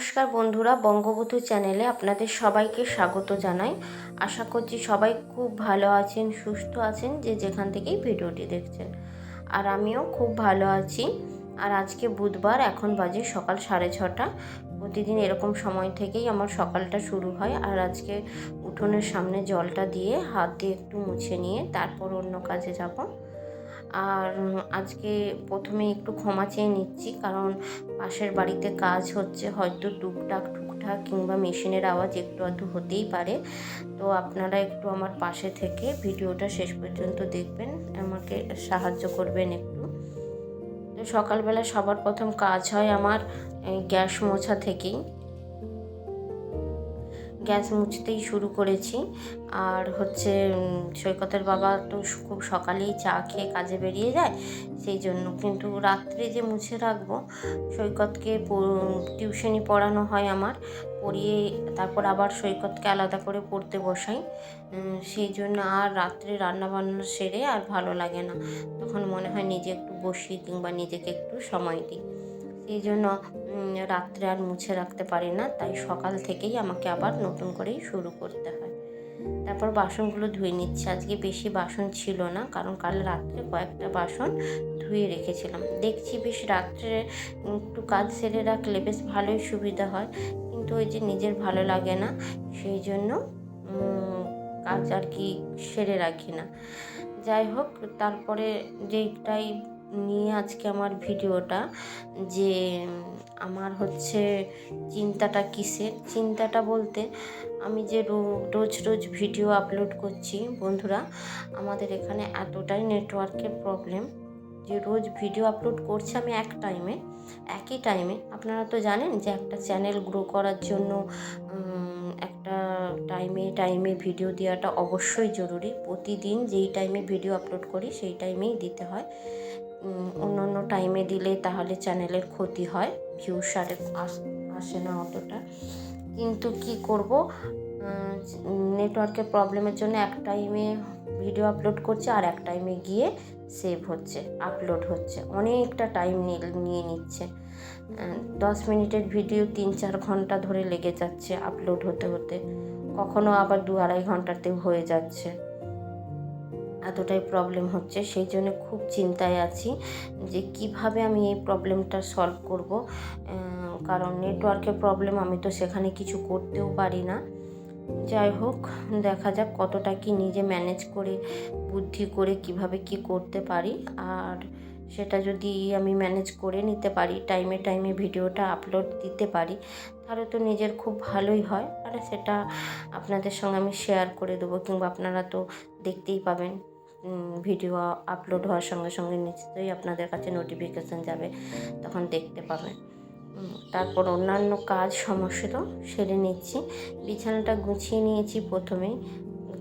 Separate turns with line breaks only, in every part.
নমস্কার বন্ধুরা বঙ্গবধূ চ্যানেলে আপনাদের সবাইকে স্বাগত জানাই। আশা করছি সবাই খুব ভালো আছেন, সুস্থ আছেন, যে যেখান থেকেই ভিডিওটি দেখছেন। আর আমিও খুব ভালো আছি। আর আজকে বুধবার, এখন বাজে সকাল সাড়ে ছটা। প্রতিদিন এরকম সময় থেকেই আমার সকালটা শুরু হয়। আর আজকে উঠোনের সামনে জলটা দিয়ে হাত দিয়ে একটু মুছে নিয়ে তারপর অন্য কাজে যাব। আর আজকে প্রথমে একটু ক্ষমা চেয়ে নিচ্ছি, কারণ পাশের বাড়িতে কাজ হচ্ছে, হয়তো টুকটাক টুকটাক কিংবা মেশিনের আওয়াজ একটু আধটু হতেই পারে। তো আপনারা একটু আমার পাশে থেকে ভিডিওটা শেষ পর্যন্ত দেখবেন, আমাকে সাহায্য করবেন একটু। তো সকালবেলা সবার প্রথম কাজ হয় আমার গ্যাস মোছা থেকেই। গ্যাস মুছতেই শুরু করেছি। আর হচ্ছে সৈকতের বাবা তো খুব সকালেই চা খেয়ে কাজে বেরিয়ে যায়, সেই জন্য কিন্তু রাত্রে যে মুছে রাখব, সৈকতকে টিউশনি পড়ানো হয় আমার, পড়িয়ে তারপর আবার সৈকতকে আলাদা করে পড়তে বসাই। সেই জন্য আর রাত্রে রান্না বান্না সেরে আর ভালো লাগে না। তখন মনে হয় নিজে একটু বসি কিংবা নিজেকে একটু সময় দিই। সেই জন্য রাত্রে আর মুছে রাখতে পারি না। তাই সকাল থেকেই আমাকে আবার নতুন করেই শুরু করতে হয়। তারপর বাসনগুলো ধুয়ে নিচ্ছে। আজকে বেশি বাসন ছিল না, কারণ কাল রাত্রে কয়েকটা বাসন ধুয়ে রেখেছিলাম। দেখছি বেশ রাত্রে একটু কাজ সেরে রাখলে বেশ ভালোই সুবিধা হয়। কিন্তু ওই যে নিজের ভালো লাগে না, সেই জন্য কাজ আর কি সেরে রাখি না। যাই হোক, তারপরে যেইটাই নিয়ে আজকে আমার ভিডিওটা যে আমার হচ্ছে চিন্তাটা কিসের? চিন্তাটা বলতে আমি যে রোজ রোজ ভিডিও আপলোড করছি, বন্ধুরা, আমাদের এখানে এতটাই নেটওয়ার্কের প্রবলেম যে রোজ ভিডিও আপলোড করছি আমি এক টাইমে, একই টাইমে। আপনারা তো জানেন যে একটা চ্যানেল গ্রো করার জন্য একটা টাইমে টাইমে ভিডিও দেওয়াটা অবশ্যই জরুরি। প্রতিদিন যেই টাইমে ভিডিও আপলোড করি, সেই টাইমেই দিতে হয়। অন্য অন্য টাইমে দিলে তাহলে চ্যানেলের ক্ষতি হয় ভিউ সারে আসে না অতটা। কিন্তু কি করব? নেটওয়ার্কের প্রবলেমের জন্য এক টাইমে ভিডিও আপলোড করছে আর এক টাইমে গিয়ে সেভ হচ্ছে আপলোড হচ্ছে। অনেকটা টাইম নিয়ে নিচ্ছে। দশ মিনিটের ভিডিও তিন চার ঘণ্টা ধরে লেগে যাচ্ছে আপলোড হতে হতে। কখনো আবার দু আড়াই ঘন্টাতেও হয়ে যাচ্ছে। এতটাই প্রবলেম হচ্ছে, সেই জন্য খুব চিন্তায় আছি যে কীভাবে আমি এই প্রবলেমটা সলভ করব। কারণ নেটওয়ার্কের প্রবলেম আমি তো সেখানে কিছু করতেও পারি না। যাই হোক, দেখা যাক কতটা কি নিজে ম্যানেজ করে, বুদ্ধি করে কীভাবে কি করতে পারি। আর সেটা যদি আমি ম্যানেজ করে নিতে পারি টাইমে টাইমে ভিডিওটা আপলোড দিতে পারি, তাহলে তো নিজের খুব ভালোই হয়। আর সেটা আপনাদের সঙ্গে আমি শেয়ার করে দেবো, কিংবা আপনারা তো দেখতেই পাবেন। ভিডিও আপলোড হওয়ার সঙ্গে সঙ্গে নিশ্চয়ই আপনাদের কাছে নোটিফিকেশান যাবে, তখন দেখতে পাবেন। তারপর অন্যান্য কাজ সমস্ত সেরে নিচ্ছি। বিছানাটা গুছিয়ে নিয়েছি প্রথমেই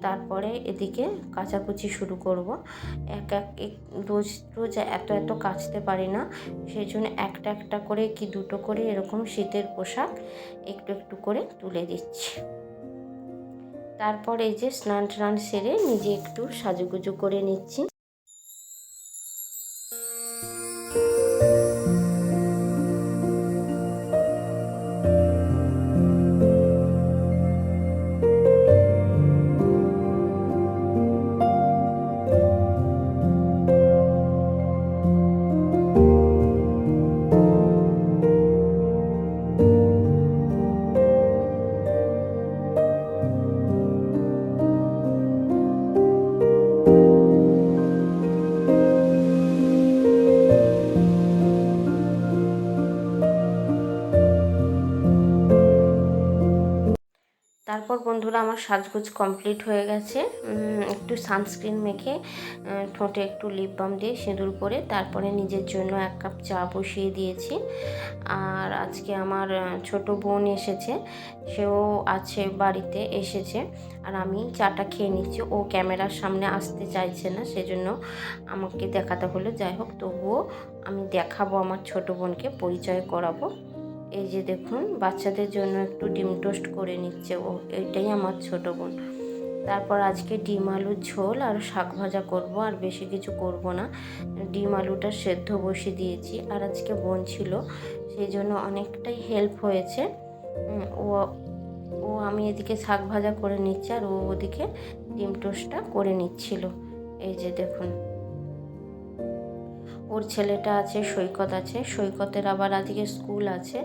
তারপরে এদিকে কাচাকুচি শুরু করব। এক এক রোজ রোজ এত এত কাচতে পারি না সেই জন্য একটা একটা করে কি দুটো করে এরকম শীতের পোশাক একটু একটু করে তুলে দিচ্ছি। তারপর এই যে স্নান টান সেরে নিজে একটু সাজুগুজু করে নিচ্ছি। তারপর বন্ধুরা আমার সাজগোজ কমপ্লিট হয়ে গেছে। একটু সানস্ক্রিন মেখে ঠোঁটে একটু লিপ বাম দিয়ে সিঁদুর পরে তারপরে নিজের জন্য এক কাপ চা বসিয়ে দিয়েছি। আর আজকে আমার ছোট বোন এসেছে, সেও আছে বাড়িতে এসেছে। আর আমি চাটা খেয়ে নিচ্ছি, ও ক্যামেরার সামনে আসতে চাইছে না, সেজন্য আমাকে দেখাতে হলো। যাই হোক, তবুও আমি দেখাবো, আমার ছোট বোনকে পরিচয় করাবো। এই যে দেখুন, বাচ্চাদের জন্য একটু ডিম টোস্ট করে নিচ্ছে ও। এইটাই আমার ছোট বোন। তারপর আজকে ডিম আলুর ঝোল আর শাক ভাজা করব, আর বেশি কিছু করব না। ডিম আলুটা সেদ্ধ বসিয়ে দিয়েছি, আর আজকে বোন ছিল, সেই জন্য অনেকটাই হেল্প হয়েছে। ও ও আমি এদিকে শাক ভাজা করে নিচ্ছি, আর ও ওদিকে ডিম টোস্টটা করে নিচ্ছিল। এই যে দেখুন। ওর ছেলেটা আছে, সৈকত আছে। সৈকতের আবার আজকে স্কুল আছে।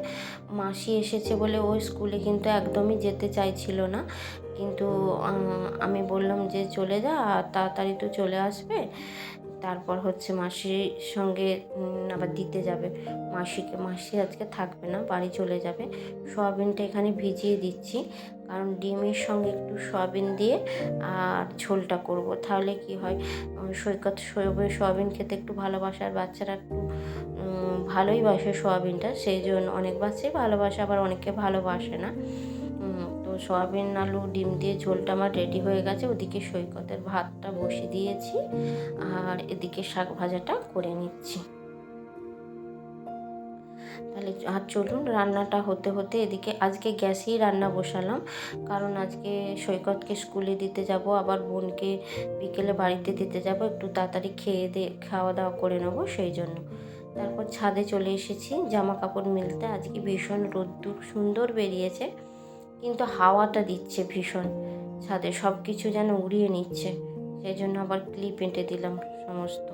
মাসি এসেছে বলে ওই স্কুলে কিন্তু একদমই যেতে চাইছিল না। কিন্তু আমি বললাম যে চলে যা তাড়াতাড়ি তো চলে আসবে। তারপর হচ্ছে মাসির সঙ্গে আবার দিতে যাবে। মাসিকে, মাসি আজকে থাকবে না, বাড়ি চলে যাবে। সয়াবিনটা এখানে ভিজিয়ে দিচ্ছি। কারণ ডিমের সঙ্গে একটু সয়াবিন দিয়ে আর ঝোলটা করব। তাহলে কি হয় সৈকত সয়াবিন সয়াবিন খেতে একটু ভালোবাসার বাচ্চারা একটু ভালোই বাসে সয়াবিনটা। সেই জন্য অনেক বাচ্চাই ভালোবাসে, আবার অনেকে ভালোবাসে না। সয়াবিন, আলু, ডিম দিয়ে ঝোলটা আমার রেডি হয়ে গেছে। ওদিকে সৈকতের ভাতটা বসিয়ে দিয়েছি আর এদিকে শাক ভাজাটা করে নিচ্ছি। তাহলে আর চলুন রান্নাটা হতে হতে এদিকে আজকে গ্যাসেই রান্না বসালাম। কারণ আজকে সৈকতকে স্কুলে দিতে যাব, আবার বোনকে বিকেলে বাড়িতে দিতে যাব। একটু তাড়াতাড়ি খেয়ে দিয়ে খাওয়া দাওয়া করে নেব সেই জন্য। তারপর ছাদে চলে এসেছি। জামা কাপড় মিলতে আজকে ভীষণ রোদ্দুর সুন্দর বেরিয়েছে। কিন্তু হাওয়াটা দিচ্ছে ভীষণ। ছাদে সব কিছু যেন উড়িয়ে নিচ্ছে। সেই জন্য আবার ক্লিপ এঁটে দিলাম সমস্ত।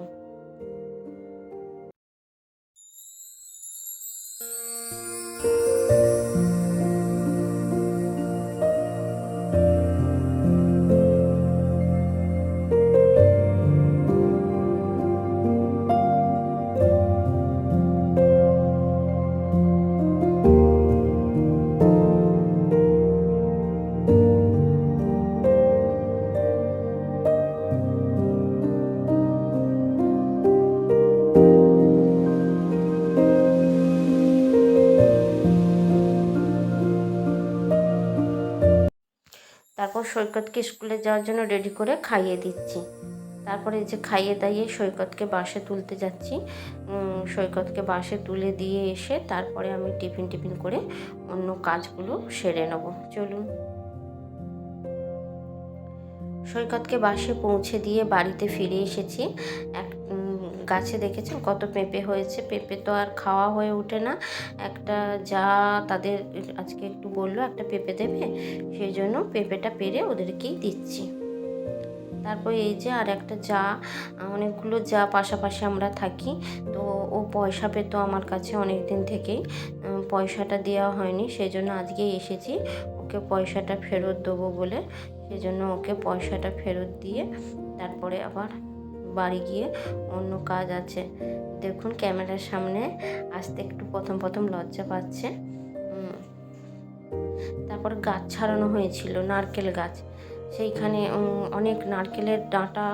সৈকতকে স্কুলে যাওয়ার জন্য রেডি করে খাইয়ে দিচ্ছি। তারপরে যে খাইয়ে দাইয়ে সৈকতকে বাসে তুলতে যাচ্ছি। সৈকতকে বাসে তুলে দিয়ে এসে তারপরে আমি টিফিন টিফিন করে অন্য কাজগুলো সেরে নেব। চলুন। সৈকতকে বাসে পৌঁছে দিয়ে বাড়িতে ফিরে এসেছি। এক গাছে দেখেছেন কত পেঁপে হয়েছে? পেঁপে তো আর খাওয়া হয়ে ওঠে না। একটা যা তাদের আজকে একটু বলল, একটা পেঁপে দেবে, সেই জন্য পেঁপেটা পেরে ওদেরকেই দিচ্ছি। তারপর এই যে আর একটা যা, অনেকগুলো যা পাশাপাশি আমরা থাকি, তো ও পয়সা পেতো আমার কাছে অনেক দিন থেকেই পয়সাটা দেওয়া হয়নি, সেই জন্য আজকে এসেছি। ওকে পয়সাটা ফেরত দেবো বলে, সেই জন্য ওকে পয়সাটা ফেরত দিয়ে তারপরে আবার বাড়ি গিয়ে অন্য কাজ আছে। দেখুন ক্যামেরার সামনে আসতে একটু প্রথম প্রথম লজ্জা পাচ্ছে। তারপর গাছ ছাড়ানো হয়েছিল, নারকেল গাছ। সেইখানে অনেক নারকেলের ডাঁটা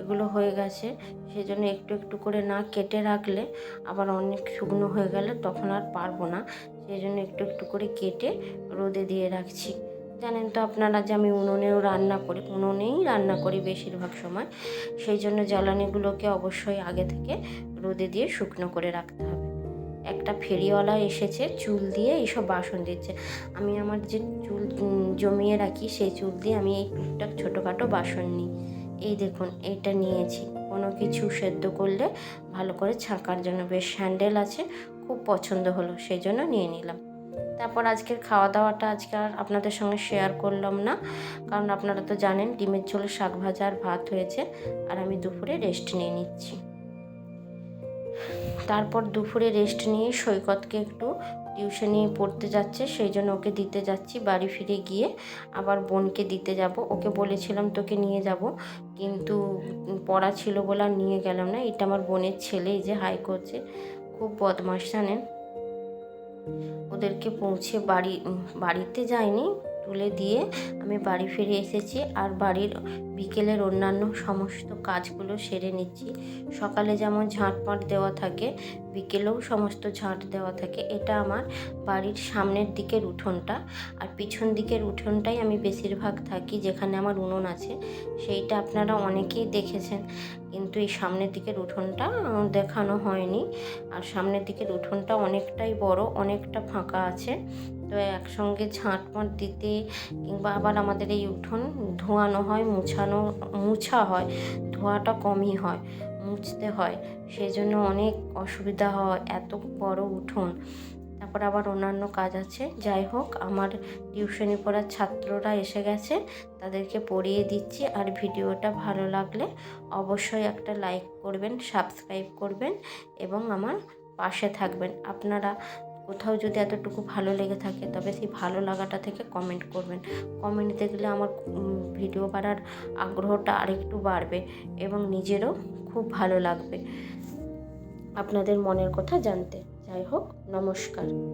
এগুলো হয়ে গেছে। সেই জন্য একটু একটু করে না কেটে রাখলে আবার অনেক শুকনো হয়ে গেলে তখন আর পারব না। সেই জন্য একটু একটু করে কেটে রোদে দিয়ে রাখছি। জানেন তো আপনারা যে আমি উনুনেও রান্না করি, উনুনেই রান্না করি বেশিরভাগ সময়। সেই জন্য জ্বালানিগুলোকে অবশ্যই আগে থেকে রোদে দিয়ে শুকনো করে রাখতে হবে। একটা ফেরিওয়ালা এসেছে, চুল দিয়ে এইসব বাসন দিচ্ছে। আমি আমার যে চুল জমিয়ে রাখি, সেই চুল দিয়ে আমি এই টুকটাক ছোটোখাটো বাসন নিই। এই দেখুন এইটা নিয়েছি। কোনো কিছু সেদ্ধ করলে ভালো করে ছাঁকার জন্য, বেশ স্যান্ডেল আছে, খুব পছন্দ হলো, সেই জন্য নিয়ে নিলাম। তারপর আজকের খাওয়া দাওয়াটা আজকে আর আপনাদের সঙ্গে শেয়ার করলাম না। কারণ আপনারা তো জানেন, ডিমের ঝোল শাক ভাজা আর ভাত হয়েছে আর আমি দুপুরে রেস্ট নিয়ে নিচ্ছি। তারপর দুপুরে রেস্ট নিয়ে সৈকতকে একটু টিউশনি পড়তে যাচ্ছে, সেই জন্য ওকে দিতে যাচ্ছি, বাড়ি ফিরে গিয়ে আবার বোনকে দিতে যাব। ওকে বলেছিলাম তোকে নিয়ে যাব, কিন্তু পড়া ছিল বলে আর নিয়ে গেলাম না। এটা আমার বোনের ছেলে, এই যে হাই করছে খুব বদমাস জানেন? ওদেরকে পৌঁছে বাড়ি বাড়িতে যাইনি তুলে দিয়ে আমি বাড়ি ফিরে এসেছি আর বাড়ির বিকেলের অন্যান্য সমস্ত কাজগুলো সেরে নিচ্ছি। সকালে যেমন ঝাঁটপাট দেওয়া থাকে, বিকেলেও সমস্ত ঝাঁট দেওয়া থাকে। এটা আমার বাড়ির সামনের দিকের উঠোনটা। আর পিছন দিকের উঠোনটাই আমি বেশিরভাগ থাকি, যেখানে আমার উনুন আছে। সেইটা আপনারা অনেকেই দেখেছেন। কিন্তু এই সামনের দিকের উঠোনটা দেখানো হয়নি। আর সামনের দিকের উঠোনটা অনেকটাই বড়, অনেকটা ফাঁকা আছে। তো একসঙ্গে ঝাঁটমাট দিতে কিংবা আবার আমাদের এই উঠোন ধোয়ানো হয়, মুছানো, মুছা হয়, ধোয়াটা কমই হয়, মুছতে হয়। সেই জন্য অনেক অসুবিধা হয়, এত বড় উঠোন। তারপর তারপর আবার অন্যান্য কাজ আছে। যাই হোক, আমার টিউশনি পড়ার ছাত্ররা এসে গেছে, তাদেরকে পড়িয়ে দিচ্ছি। আর ভিডিওটা ভালো লাগলে অবশ্যই একটা লাইক করবেন, সাবস্ক্রাইব করবেন এবং আমার পাশে থাকবেন। আপনারা কোথাও যদি এতটুকু ভালো লেগে থাকে, তবে সেই ভালো লাগাটা থেকে কমেন্ট করবেন। কমেন্ট দেখলে আমার ভিডিও করার আগ্রহটা আরেকটু বাড়বে এবং নিজেরও খুব ভালো লাগবে। আপনাদের মনের কথা জানতে। যাই হোক, নমস্কার।